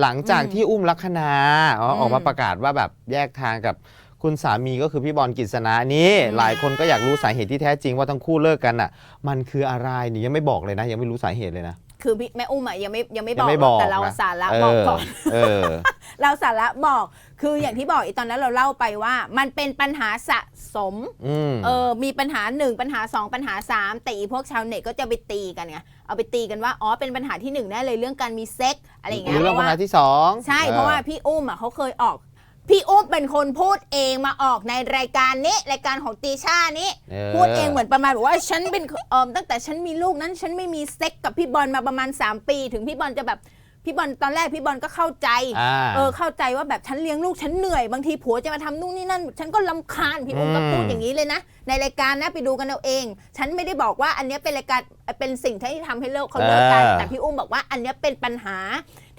หลังจากอืมที่อุ้มลักษณาอ๋ออืมออกมาประกาศว่าแบบแยกทางกับคุณสามีก็คือพี่บอลกฤษณะนี่อืมหลายคนก็อยากรู้สาเหตุที่แท้จริงว่าทั้งคู่เลิกกันอะ มันคืออะไรนี่ยังไม่บอกเลยนะ ยังไม่รู้สาเหตุเลยนะ คือพี่แม่อุ้มอะยังไม่ยังไม่บยัอกงไม่หรอกบอกแต่เรานะสาระเอบอกอก่อน เออ เราสาระบอกคืออย่างที่บอกอีตอนนั้นเราเล่าไปว่า มันเป็นปัญหาสะสม อืม เออ มีปัญหาหนึ่งปัญหาสองปัญหาสามแต่อีพวกชาวเน็ตก็จะไปตีกันไง เอาไปตีกันว่า อ๋อ เป็นปัญหาที่หนึ่งแน่เลยเรื่องการมีเซ็กอะไรอย่างเงี้ยเรื่องเพปัญราะหาว่าที่สองใช่ เพราะว่าพี่อุ้มอะเขาเคยออก พี่อุ้มเป็นคนพูดเองมาออกในรายการนี้รายการของตีชานี้พูดเองเหมือนประมาณบอกว่าฉันเป็นเออตั้งแต่ฉันมีลูกนั้น ฉันไม่มีเซ็กกับพี่บอลมาประมาณ 3 ปี ถึงพี่บอลจะแบบ พี่บอลตอนแรกพี่บอลก็เข้าใจ อ่า เออเข้าใจว่าแบบฉันเลี้ยงลูกฉันเหนื่อยบางทีผัวจะมาทำนู่นนี่นั่น ฉันก็ลำคาญพี่อุ้มก็อืมพูดอย่างนี้เลยนะ ในรายการนะไปดูกันเอาเอง ฉันไม่ได้บอกว่าอันเนี้ยเป็นรายการเป็นสิ่งที่ทำให้เลิกเขาเลิกกันแต่พี่อุ้มบอกว่าอันเนี้ยเป็นปัญหา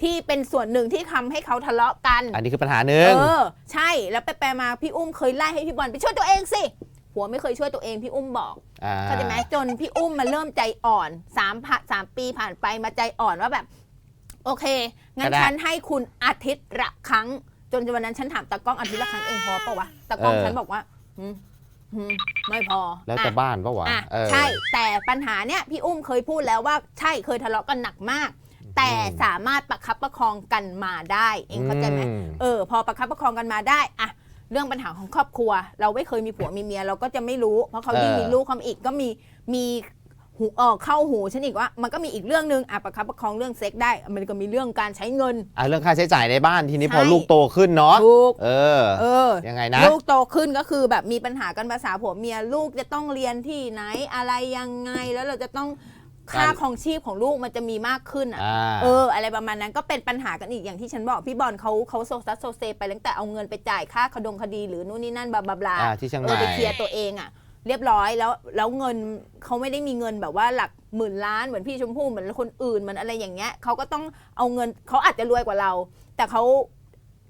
ที่เป็นส่วนหนึ่งที่ทำให้เขาทะเลาะกัน อันนี้คือปัญหาหนึ่ง เออ ใช่แล้วไปไปมาพี่อุ้มเคยไล่ให้พี่บอลไปช่วยตัวเองสิผัวไม่เคยช่วยตัวเองพี่อุ้มบอกอ่าเข้าใจไหมจนพี่อุ้มมาเริ่มใจอ่อนสามผ่าสามปีผ่านไปมาใจอ่อนว่าแบบ โอเค งั้นฉันให้คุณอาทิตย์ละครั้ง จนวันนั้นฉันถามตากล้องอาทิตย์ละครั้งเองพอเปล่าวะตากล้องฉันบอกว่าหืมหืมไม่พอแล้วแต่อะ บ้านปะวะอะเออ ใช่แต่ปัญหาเนี้ยพี่อุ้มเคยพูดแล้วว่าใช่เคยทะเลาะกันหนักมาก แต่อืม สามารถประคับประคองกันมาได้ เองเข้าใจไหมอืมเออพอประคับประคองกันมาได้อะเรื่องปัญหาของครอบครัว เราไม่เคยมีผัวมีเมียเราก็จะไม่รู้ เพราะเขายิ่งเออมีลูกเขาอีกก็มีมี หูเออเข้าหูฉันอีกว่ามันก็มีอีกเรื่องหนึ่งอะประคับประคองเรื่องเซ็กได้ มันก็มีเรื่องการใช้เงิน อะเรื่องค่าใช้จ่ายในบ้านทีนี้ใช่พอลูกโตขึ้นเนาะถูก เออ เออ ยังไงนะ ลูกโตขึ้นก็คือแบบมีปัญหากันภาษาผัวเมียลูกจะต้องเรียนที่ไหนอะไรยังไงแล้วเราจะต้องค่าการ ของชีพของลูกมันจะมีมากขึ้นอะ อ่า เออ อะไรประมาณนั้นก็เป็นปัญหากันอีกอย่างที่ฉันบอกพี่บอลเขาเขาโซซัสโซเซไปตั้งแต่เอาเงินไปจ่ายค่าคดงคดีหรือนู่นนี่นั่นบลาบลาบลาอ่าที่เชียงใหเอม่อไปเคลียร์ตัวเองอะ เรียบร้อยแล้วแล้วเงินเขาไม่ได้มีเงินแบบว่าหลักหมื่นล้านเหมือนพี่ชมพู่เหมือนคนอื่นเหมือนอะไรอย่างเงี้ยเขาก็ต้องเอาเงินเขาอาจจะรวยกว่าเรา แต่เขา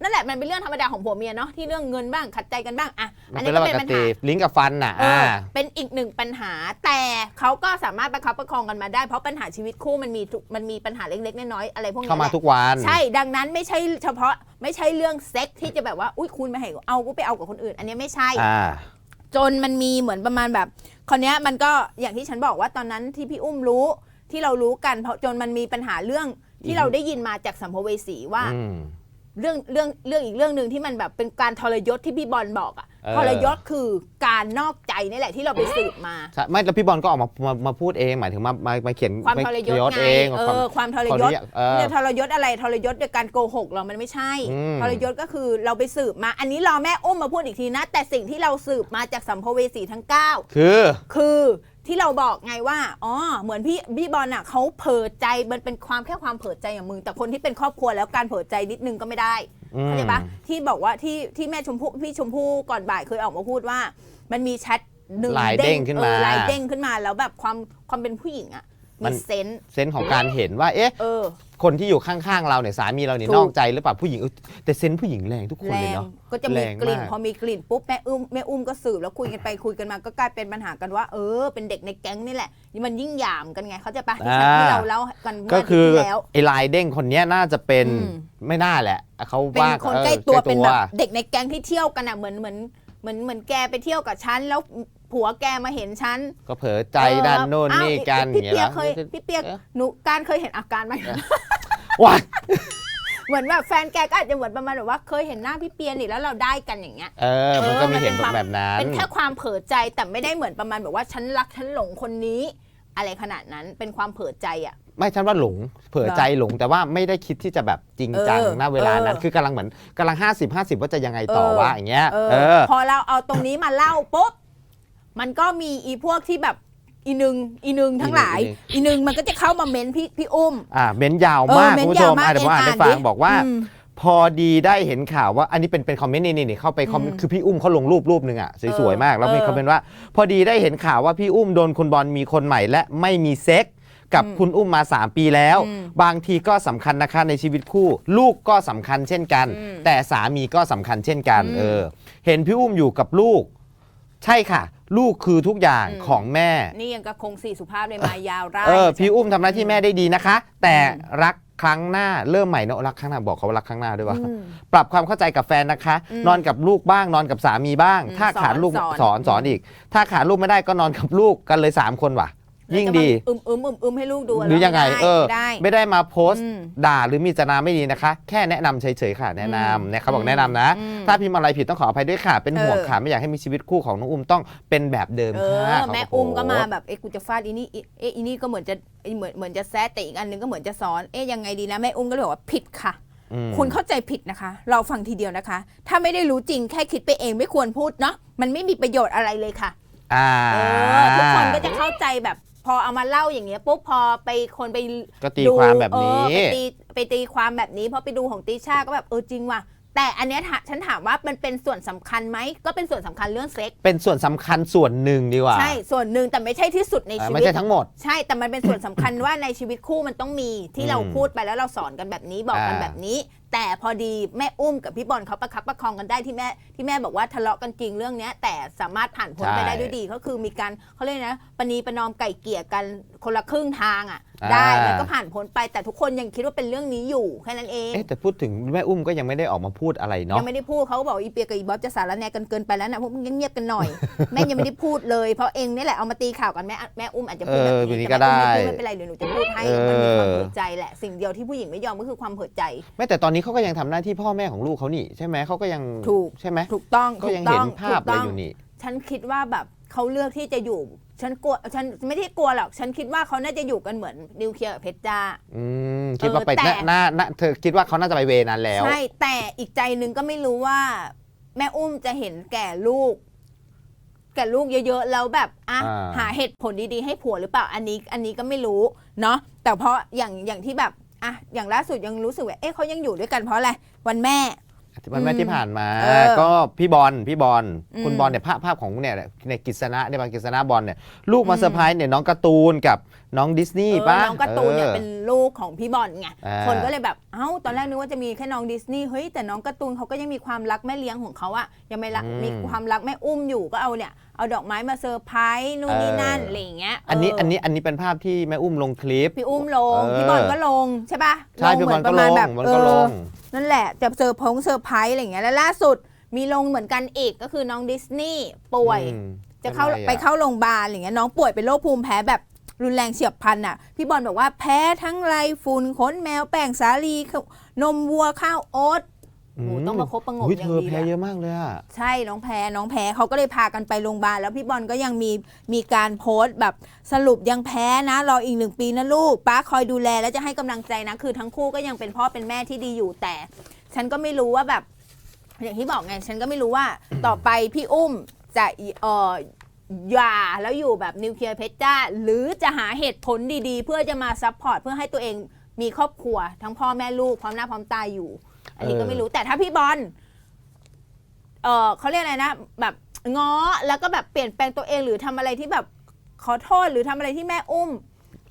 นั่นแหละมันเป็นเรื่องธรรมดาของผัวเมียเนาะที่เรื่องเงินบ้างขัดใจกันบ้างอะมัอันนเป็นี้นก็เรื่องเป็นปกปัญติหาลิงก์กับฟันน่ะเออ่าอเป็นอีกหนึ่งปัญหาแต่เขาก็สามารถประคับประคองกันมาได้ เพราะปัญหาชีวิตคู่มันมีทุกมันมีปัญหาเล็กๆน้อยๆอะไรพวกนี้เข้ามาแหละทุกวันใช่ดังนั้นไม่ใช่เฉพาะไม่ใช่เรื่องเซ็กที่จะแบบว่าอุ้ยคุณมาให้เอากูไปเอากับคนอื่น อันนี้ไม่ใช่อ่า จนมันมีเหมือนประมาณแบบคราวเนี้ยมันก็อย่างที่ฉันบอกว่าตอนนั้นที่พี่อุ้มรู้ที่เรารู้กันเพราะจนมันมีปัญหาเรื่องที่อืมเราได้ยินมาจากสัมภเวสีว่า อืม เรื่องเรื่องเรื่องอีกเรื่องหนึ่งที่มันแบบเป็นการทรยศที่พี่บอลบอกอะเออ ทรยศคือการนอกใจนี่แหละที่เราไปสืบมา ใช่ไม่แล้วพี่บอลก็ออกมามามาพูดเองหมายถึงมามามาเขียนความทรยศไงเอง เอความอความทรขอยอศนุญาตเออเนี่ยทรยศอะไรทรยศในการโกหกเรามันไม่ใช่ อืม ทรยศก็คือเราไปสืบมา อันนี้รอแม่อุ้มมาพูดอีกทีนะ แต่สิ่งที่เราสืบมาจากสัมภเวสีทั้ง 9 คือ คือ ที่เราบอกไงว่า อ๋อ เหมือนพี่พี่บอลอะเขาเผลอใจ มันเป็นความแค่ความเผลอใจอย่างมึง แต่คนที่เป็นครอบครัวแล้วการเผลอใจนิดนึงก็ไม่ได้อืมเข้าใจปะที่บอกว่าที่ที่แม่ชมพู่พี่ชมพู่ก่อนบ่ายเคยออกมาพูดว่า มันมีแชทหนึ่งลายเด้งขึ้นมา เออลายเด้งขึ้นมาแล้วแบบความความเป็นผู้หญิงอะมัมีน เซนส์เซนส์ของการเห็นว่า เอ๊ะ เออ คนที่อยู่ข้างๆเราเนี่ยสามีเราเนี่ยถูก นอกใจหรือเปล่าผู้หญิงเออแต่เซนส์ผู้หญิงแรงทุกคนแรเลยงเนาะ ก็จะมีแรงกลิ่น มาก พอมีกลิ่นปุ๊บแม่อุ้มแม่อุ้มก็สืบแล้วคุยกันไปคุยกันมาก็กลายเป็นปัญหากันว่าเออเป็นเด็กในแก๊งนี่แหละนี่มันยิ่งหยามกันไงเขาใจปะที่ฉันที่เราเล่ากันเมื่ก็อาทิตคือย์ที่แล้ว ไอ้ลายเด้งคนเนี้ยน่าจะเป็นอืม ไม่น่าแหละเขาเป็นว่าคนออใกล้ตัวเป็นแบบเด็กในแก๊งที่เที่ยวกันอะเหมือนเหมือนเหมือนเหมือนแกไปเที่ยวกับฉันแล้ว ผัวแกมาเห็นฉัน ก็เผลอใจด้านโน่นเออนี่กันพี่อย่างเปีเงี้ยยกเคยพี่เปียกเอ๊ะหนูการเคยเห็นอาการไหมว้ายเหมือนแบบแฟนแกก็อาจจะเหมือนประมาณแบบว่าเคยเห็นหน้าพี่เปียนี่แล้วเราได้กันอย่างเงี้ย เออ มันก็มีเออมันเห็นเป็นความแบบนั้น เป็นแค่ความเผลอใจแต่ไม่ได้เหมือนประมาณแบบว่าฉันรักฉันหลงคนนี้ อะไรขนาดนั้นเป็นความเผลอใจอะ ไม่ฉันว่าหลง เผลอใจหลงแต่ว่าไม่ได้คิดที่จะแบบจริงจังเออณเวลานั้น เออ คือกำลังเหมือนกำลัง 50 50 ว่าจะยังไงต่อเออวะอย่างเงี้ย เอเอออ พอเราเอาตรงนี้มาเล่าปุ๊บ มันก็มีอีพวกที่แบบอีนึงอีนึงทั้งหลาย อีนึงมันก็จะเข้ามาเม้นพี่พี่อุ้มอ่าเม้นยาวเออมากเม้คุณนผู้ชยาวมมากอะเดี๋ยวผมอ่านเอ็ให้นฟัอ่างนดิบอกว่าอืมพอดีได้เห็นข่าวว่าอันนี้เป็นเป็นคอมเมนต์นี่นี่นี่เข้าไปคอมอืมคือพี่อุ้มเขาลงรูปรูปหนึ่งอะสวยเออๆมาก แล้วมีเออคอมเมนต์ว่า พอดีได้เห็นข่าวว่าพี่อุ้มโดนคุณบอลมีคนใหม่และไม่มีเซ็กกับอืมคุณอุ้มมา 3 ปีแล้วอืมบางทีก็สำคัญนะคะในชีวิตคู่ ลูกก็สำคัญเช่นกันอืมแต่สามีก็สำคัญเช่นกันอืมเออเห็นพี่อุ้มอยู่กับลูก ใช่ค่ะ ลูกคือทุกอย่างอืม ของแม่ นี่ยังกับคงสี่สุภาพเลยมายาวไร่เออพี่อุ้มทำหน้าที่แม่ได้ดีนะคะ แต่อืมรักครั้งหน้าเริ่มใหม่เนอะรักครั้งหน้าบอกเขาว่ารักครั้งหน้าด้วยวะอืม ปรับความเข้าใจกับแฟนนะคะ อืมนอนกับลูกบ้าง นอนกับสามีบ้าง อืมถ้าขาดลูกสอนสอน สอนอีก ถ้าขาดลูกไม่ได้ก็นอนกับลูกกันเลย 3 คนว่ะ ยิ่งดีอึมอึมอึมอึมให้ลูกดูหรือยังไงม่ด้เออได้ ไม่ได้มาโพสต์อืมด่าหรือมีเจตนาไม่ดีนะคะ แค่แนะนำเฉยๆค่ะ แนะนำเนี่ยเขาบอกแนะนำนะอืมถ้าพิมพ์อะไรผิดต้องขออภัยด้วยค่ะ เป็นห่วงเออค่ะ ไม่อยากให้มีชีวิตคู่ของน้องอุ้มต้องเป็นแบบเดิมเอค่ะอเขาแม่โพสต์อุ้มก็มาแบบเอ๊ะกูจะฟาดอีนี่เอ๊ะอีนี่ก็เหมือนจะเหมือนเหมือนจะแซะแต่อีกอันหนึงก็เหมือนจะสอนเอ๊ะยังไงดีนะแม่อุ้มก็เลยบอกว่าผิดค่ะอืมคุณเข้าใจผิดนะคะ เราฟังทีเดียวนะคะ ถ้าไม่ได้รู้จริงแค่คิดไปเองไม่ควรพูดเนาะมันไม่มีประโยชน์อะไรเลยค่ะอ่าเออทุกคนก็จะเข้าใจแบบ พอเอามาเล่าอย่างเงี้ยปุ๊บพอไปคนไปก็ตีความแบบนี้ เออไปตีไปตีความแบบนี้พอไปดูของติชาก็แบบเออจริงว่ะ แต่อันเนี้ยถาฉันถามว่ามันเป็นส่วนสำคัญไหมก็เป็นส่วนสำคัญเรื่องเซ็กส์เป็นส่วนสำคัญส่วนหนึ่งดีกว่าใช่ส่วนหนึ่งแต่ไม่ใช่ที่สุดในอ่าชีไม่วิต ใช่ทั้งหมด ใช่แต่มันเป็นส่วนสำคัญ ว่าในชีวิตคู่มันต้องมีที่เราอืมพูดไปแล้วเราสอนกันแบบนี้บอกกันอ่า แบบนี้ แต่พอดีแม่อุ้มกับพี่บอลเขาประคับประคองกันได้ที่แม่ที่แม่บอกว่าทะเลาะกันจริงเรื่องเนี้ย แต่สามารถผ่านพ้นไปได้ด้วยดีก็คือมีการเขาเรียกนะปณีประนอมไก่เกลี่ยกันคนละครึ่งทางอะอ่าได้แล้วก็ผ่านพ้นไปแต่ทุกคนยังคิดว่าเป็นเรื่องนี้อยู่แค่นั้นเอง เอ๊ะแต่พูดถึงแม่อุ้มก็ยังไม่ได้ออกมาพูดอะไรเนาะ ยังไม่ได้พูดเขาก็บอกอีเปียกับอีบ๊อบจะสารแหนกันเกินไปแล้วนะพวกมึงเงียบๆกันหน่อย แม่ยังไม่ได้พูดเลยเพราะเองนี่แหละเอามาตีข่าวกันแม่แม่อุ้มอาจจะพูดแบบเออแบบนี้นี้ก็แต่แม่อุ้มได้ไม่พูดไม่เป็นไรเดี๋ยวหนูจะพูดให้เออ มันมีความเผื่อใจแหละสิ่งเดียวที่ผู้หญิงไม่ยอมก็คือความเผื่อใจ แม้แต่ตอนนี้เขาก็ยังทำหน้าที่พ่อแม่ของลูกเขานี่ใช่ไหมเขาก็ยังถูก ใช่ไหมถูกต้องก็ถูยังต้เห็อนงภาพถูกอะไรต้องอยู่นี่ ฉันคิดว่าแบบเขาเลือกที่จะอยู่ ฉันกลัวฉันไม่ได้กลัวหรอก ฉันคิดว่าเขาน่าจะอยู่กันเหมือนนิวเคลียร์กับเพชรจ้า อืมคิดว่าไปเออแต่ น่าน่าน่าเธอคิดว่าเขาน่าจะไปเวนั้นแล้ว ใช่ แต่อีกใจหนึ่งก็ไม่รู้ว่า แม่อุ้มจะเห็นแก่ลูก แก่ลูกเยอะๆแล้วแบบอะอ่า หาเหตุผลดีๆให้ผัวหรือเปล่าอันนี้ อันนี้ก็ไม่รู้เนาะแต่เพราะอย่างอย่างที่แบบอะอย่างล่าสุดยังรู้สึกว่าเอ๊ะเขายังอยู่ด้วยกันเพราะอะไรวันแม่ วันแม่อืมที่ผ่านมา เออก็พี่บอลพี่บอลอืมคุณบอลเนี่ยภาพภาพของเนี่ยในกิษณะเนี่ยบางกิษณะบอลเนี่ยลูกมาอืม เซอร์ไพรส์เนี่ยน้องการ์ตูนกับน้องดิสนีย์เออป่ะน้องการ์ตูนเนี่ยออเป็นลูกของพี่บอลไง อ่า คนก็เลยแบบ เอ้า ตอนแรกนึกว่าจะมีแค่น้องดิสนีย์ เฮ้ย แต่น้องการ์ตูนเขาก็ยังมีความรักแม่เลี้ยงของเขาอะยังไม่รักอืมมีความรักแม่อุ้มอยู่ ก็เอาเนี่ย เอาดอกไม้มาเซอร์ไพรส์นู่นนี่นั่นเออออะไรอย่างเงี้ยอันนี้เอันนี้อันนี้เป็นภาพที่แม่อุ้มลงคลิป พี่อุ้มลง เออ พี่บอลก็ลงใช่ปะใช่พี่บอลก็ลงแบบบอลเอก็ลอง นั่นแหละจะเซอร์พงเซอร์ไพรส์อะไรอย่างเงี้ยแล้วล่าสุดมีลงเหมือนกันอีกก็คือน้องดิสนีย์ป่วย อืมจะเข้าป็นรอไปเข้าโรงพยาบาลอะไรเงี้ยน้องป่วยเป็นโรคภูมิแพ้แบบรุนแรงเฉียบพลันอะ พี่บอลบอกว่าแพ้ทั้งไรฝุ่นขนแมวแป้งสาลีนมวัวข้าวโอ๊ต โอ้โหต้องประคบประหงมอุ๊ยอย่างเธอดีแพ้เลยอะเยอะมากเลยอะ ใช่น้องแพ้น้องแพ้เขาก็เลยพากันไปโรงพยาบาลแล้วพี่บอลก็ยังมีมีการโพสต์แบบสรุปยังแพ้นะ รออีกหนึ่งปีนะลูกป้าคอยดูแลแล้วจะให้กำลังใจนะ คือทั้งคู่ก็ยังเป็นพ่อเป็นแม่ที่ดีอยู่แต่ ฉันก็ไม่รู้ว่าแบบ อย่างที่บอกไง ฉันก็ไม่รู้ว่า ต่อไปพี่อุ้มจะเอ่อหย่าแล้วอยู่แบบนิวเคลียร์เพชรจ้า หรือจะหาเหตุผลดีๆ เพื่อจะมาซัพพอร์ตเพื่อให้ตัวเองมีครอบครัว ทั้งพ่อแม่ลูกพร้อมหน้าพร้อมตาอยู่ อันนี้ก็ไม่รู้แต่ถ้าพี่บอลเออเขาเรียกอะไรนะ แบบง้อแล้วก็แบบเปลี่ยนแปลงตัวเองหรือทำอะไรที่แบบขอโทษหรือทำอะไรที่แม่อุ้ม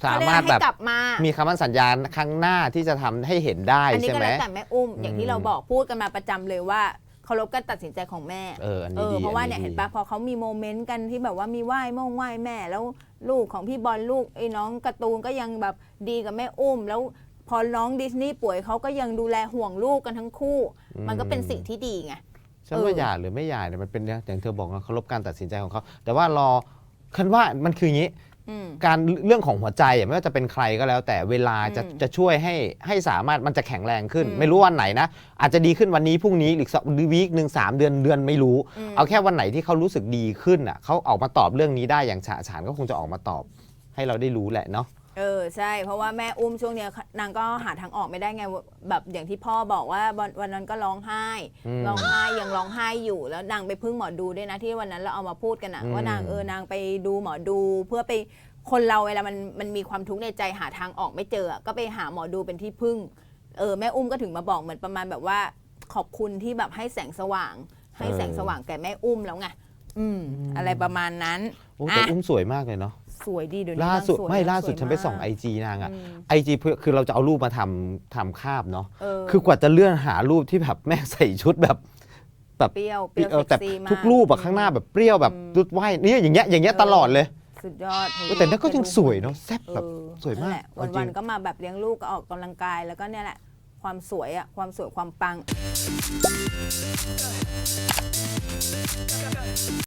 สาเขเยกมารถให้แบบกลับมา มีคำมั่นสัญญาครั้งหน้าที่จะทำให้เห็นได้อันนี้ใช่ก็ไหม แล้วแต่แม่อุ้ม อย่างที่อืมเราบอกพูดกันมาประจำเลยว่าเคารพการตัดสินใจของแม่ เอออันเอนี้อดีเพราะว่าอัเนี่ยดี เห็นปะพอเขามีโมเมนต์กันที่แบบว่ามีไหว้ม่งไหว้แม่ แล้วลูกของพี่บอลลูกไอ้น้องการ์ตูนก็ยังแบบดีกับแม่อุ้ม แล้ว พอน้องดิสนีย์ป่วยเขาก็ยังดูแลห่วงลูกกันทั้งคู่ มันก็เป็นสิ่งที่ดีไง ฉันเอว่าอหย่าหรือไม่หย่าเนี่ยมันเป็นอย่างเธอบอกนะเคารพการตัดสินใจของเขาแต่ว่ารอคันว่ามันคืออย่างนี้ อืม การเรื่องของหัวใจอะไม่ว่าจะเป็นใครก็แล้ว แต่เวลาจะอืมจะช่วยให้ให้สามารถมันจะแข็งแรงขึ้น อืมไม่รู้วันไหนนะอาจจะดีขึ้นวันนี้พรุ่งนี้หรือสองวีคหนึ่งสามเดือนเดือนไม่รู้มเอาแค่วันไหนที่เขารู้สึกดีขึ้นอะเขาออกมาตอบเรื่องนี้ได้อย่างฉะฉานก็คงจะออกมาตอบให้เราได้รู้แหละเนาะ เออใช่เพราะว่าแม่อุ้มช่วงเนี้ยนางก็หาทางออกไม่ได้ไงแบบอย่างที่พ่อบอกว่าวันวันนั้นก็ร้องไห้อืมร้องไห้ยังร้องไห้อยู่แล้วนางไปพึ่งหมอดูด้วยนะที่วันนั้นเราเอามาพูดกันนะอืม ว่านางเออนางไปดูหมอดู เพื่อไปคนเราเวลามันมันมีความทุกข์ในใจหาทางออกไม่เจออะก็ไปหาหมอดูเป็นที่พึ่งเออแม่อุ้มก็ถึงมาบอกเหมือนประมาณแบบว่า ขอบคุณที่แบบให้แสงสว่าง ให้แสงสว่างแก่แม่อุ้มแล้วไงอืมอะไรประมาณนั้น โอ้แต่อะ อุ้มสวยมากเลยเนาะ สวยดีเดี๋ยวนี้ล่าสุดนงวยไม่นงล่าสุดวยฉันไปมากส่องไอจีนางอะอืมไอจีคือเราจะเอารูปมาทำทำคาบเนาะเออคือกว่าจะเลื่อนหารูปที่แบบแม่ใส่ชุดแบบ เปรี้ยวเปรี้ยวเออเซ็กแต่ซี่มาก ทุกรูปอะข้างหน้าแบบเปรี้ยวแบบอืม รุดไหวเนี่ยอย่างเงี้ยอย่างเงี้ยเออตลอดเลยสุดยอดโหแต่นั่นก็ยังสวยเนาะแซ่บเอแบบอสวยมากนั่นแหละเอาจริวันงๆก็มาแบบเลี้ยงลูกก็ออกกำลังกายแล้วก็เนี่ยแหละ ความสวยอะความสวยความปัง